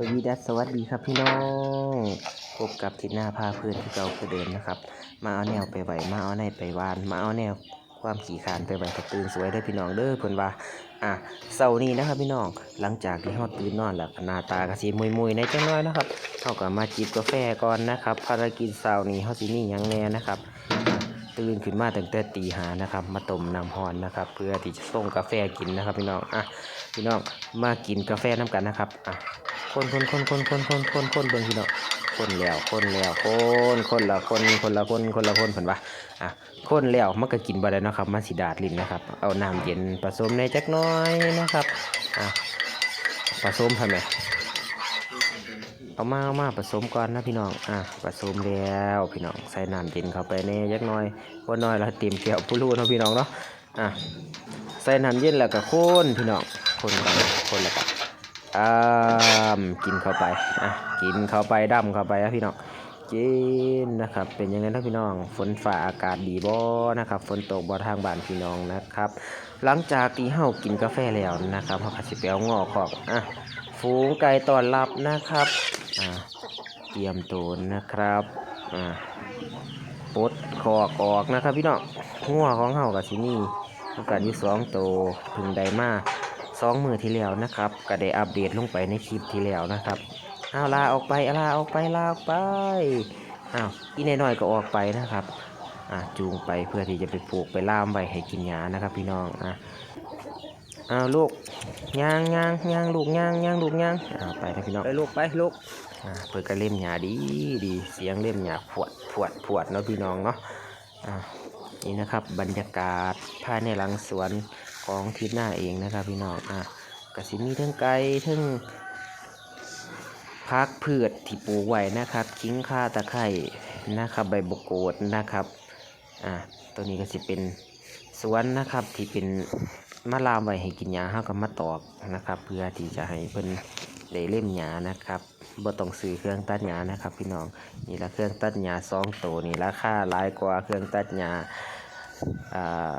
สวีดัสสวัสดีครับพี่น้องพบกับทิศหน้าพาเพื่อนที่เก่าคือเดิมนะครับ มาเอาแนวไปไหวมาเอาในไปวาน มาเอาแนวความขี่ขานไปไหวกับตื่นสวยเด้อพี่น้องเด้อเพิ่อนว่าอะเสาร์นี้นะครับพี่น้องหลังจากที่เฮาตื่นนอนแล้วหน้าตาก็สิมุยๆในจังน้อยนะครับเฮาก็มาจิบกาแฟก่อนนะครับภารกิจเสาร์นี้เฮาสิมีหยังแน่นะครับ ตื่นขึ้นมาตั้งแต่ตีหานะครับ มาต้มน้ำร้อนนะครับ เพื่อที่จะส่งกาแฟกินนะครับ พี่น้องอะพี่น้องมากินกาแฟน้ำกันนะครับอะคนคนคนคนคนคนคนคนเบิ่งพี่น้องคนแล้วคนแล้วคนคนละคนคนละคนคนละคนเพิ่นว่าอะคนแล้วมันก็กินบ่ได้นะครับมันสิดาดลิ้นนะครับ เอาน้ำเย็นผสมในจักน้อยนะครับอะผสมทำไม เอามาเอามาผสมก่อนนะพี่น้อง อะผสมแล้วพี่น้องใส่น้ำเย็นเข้าไปในจักน้อยว่าน้อยแล้วเต็มแก้วผู้รู้นะพี่น้องเนาะ อะใส่น้ำเย็นแล้วก็คนพี่น้องคนกันคนแล้วก็อ่ามกินเข้าไป อะกินเข้าไปดำเข้าไปนะพี่น้องกินนะครับ เป็นยังไงนะพี่น้อง ฝนฝ่าอากาศดีบ่นะครับ ฝนตกบ่ทางบ้านพี่น้องนะครับ หลังจากที่เฮากินกาแฟแล้วนะครับเฮาก็สิไปเอางอกของอะฝูงไก่ต้อนรับนะครับ เตรียมตัวนะครับปลดคอกออกนะครับพี่น้องงัวของเฮากับสินี่ต้องการอยู่สองตัวถึงใดมาสองมือที่แล้วนะครับ ก็ได้อัปเดตลงไปในคลิปที่แล้วนะครับเอาลาออกไปลาออกไปลาออกไปอ้าวอีนน้อยๆก็ออกไปนะครับอ่าจูงไปเพื่อที่จะไปปลูกไปล่ามไว้ให้กินหญ้านะครับ พี่น้องอะอ้าวลูกย่างย่างย่างลูกย่างย่างลูกย่างอ้าวไปนะพี่น้องไปลูกไปลูก เปิดกระเล่มหยาดีดีเสียงเล่มหยาผวดผวดผวดเนาะพี่น้องเนาะอ่านี่นะครับบรรยากาศภายในหลังสวนของทิศหน้าเองนะครับพี่น้องอะกระสิมีทั้งไก่ทั้งพักพืชที่ปลูกไว้นะครับกิ้งข่าตะไคร่นะครับใบบกโกดนะครับอ่าตัวนี้ก็สิเป็นสวนนะครับที่เป็นมะลามไว้ให้กินหญ้าเฮาก็มาตอกนะครับ เพื่อที่จะให้เพิ่นได้เล่มหยานะครับ บ่ต้องซื้อเครื่องตัดหญ้านะครับ พี่น้องนี่ละเครื่องตัดหญ้าสองตัวนี่ราคาหลายกว่าเครื่องตัดหญ้าอ่า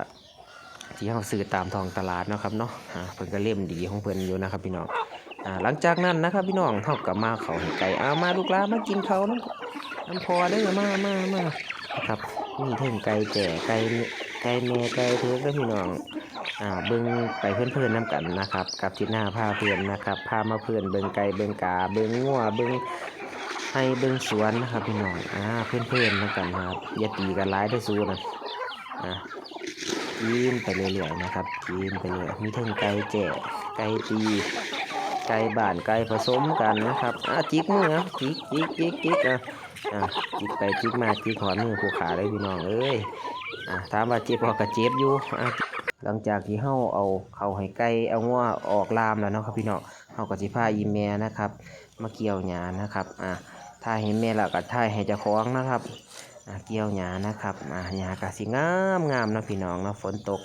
ที่เขาซื้อตามทองตลาดนะครับเนาะเพิ่นก็เล่มดีของเพิ่นอยู่นะครับพี่น้องอ่าหลังจากนั้นนะครับพี่น้องเขาก็มาเขาให้ไก่เอามาลูกลามากินเขาน้ำน้ำพอได้อมามามาครับนี่เท่งไก่แก่ไก่ไก่แม่ไก่เทือกแล้วพี่น้อง อ่าเบิ่งไปเพื่อนๆน้ำกันนะครับ กับทิศหน้าพาเพื่อนนะครับพามาเพื่อนเบิ่งไก่เบิ่งกาเบิ่งงัวเบิ่งให้เบิ่งสวนนะครับพี่น้องอ่าเพื่อนๆน้ำกันนะครับอย่าตีกันร้ายได้สู้นะอ่ากินไปเรื่อยๆนะครับกินไปเรื่อยมีทั้งไก่แจ่ไก่ตีไก่บ้านไก่ผสมกันนะครับอ่าจิกมือนะจิกจิกจิกจิกอะอ่าจิกไปจิกมาจิกหอนมือผูขาเลยพี่น้องเอ้ยอ่าถามว่าจ็บพอกระเจ็บอยู่อ่า หลังจากที่เฮาเอาเขาให้ไก่เอางัวออกลามแล้วเนาะครับพี่น้องเฮาก็สิพาอีแม่นะครับ มาเกี่ยวหญ้านะครับอ่าถ้าให้แม่แล้วก็ถ่ายให้เจ้าของนะครับอ่าเกี่ยวหญ้านะครับอ่าหญ้าก็สิงามงามเนาะพี่น้องเนาะฝนตก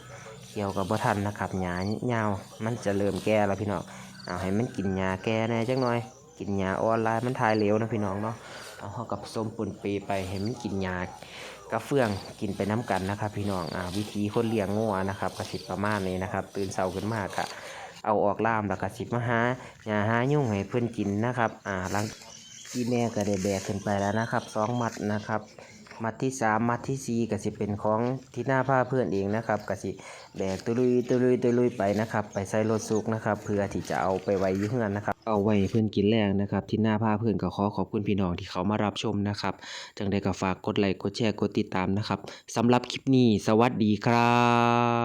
เกี่ยวกับบ่ทันนะครับหญ้ายาวมันจะเริ่มแก่แล้วพี่น้องเอาให้มันกินหญ้าแก่แน่จักหน่อย กินหญ้าออนลายมันทายเหลวนะพี่น้องเนาะเอาเฮากับส้มปุ่นปีไปให้มันกินหญ้า กระเฟืองกินไปน้ำกันนะครับ พี่น้องอ่าวิธีคนเลี้ยงงัวนะครับกระสิบประมาณนี้นะครับ ตื่นเช้าขึ้นมากะเอาออกล่ามแล้วกระสิบมาหาหญ้าหายุ่งให้เพื่อนกินนะครับอ่าหลังที่แม่ก็ได้แบกขึ้นไปแล้วนะครับสองมัดนะครับ มัดที่สามมัดที่สี่ก็สิเป็นของที่หน้าผ้าเพื่อนเองนะครับก็สิแบกตุลุยตุลุยตุลุยไปนะครับ ไปใส่รถซุกนะครับ เพื่อที่จะเอาไปไว้ยืเฮือนนะครับ เอาไว้เพื่อนกินแรงนะครับ ที่หน้าผ้าเพื่อนก็ขอขอบคุณพี่น้องที่เขามารับชมนะครับจังได้ก็ฝากกดไลค์กดแชร์กดติดตามนะครับสำหรับคลิปนี้ สวัสดีครับ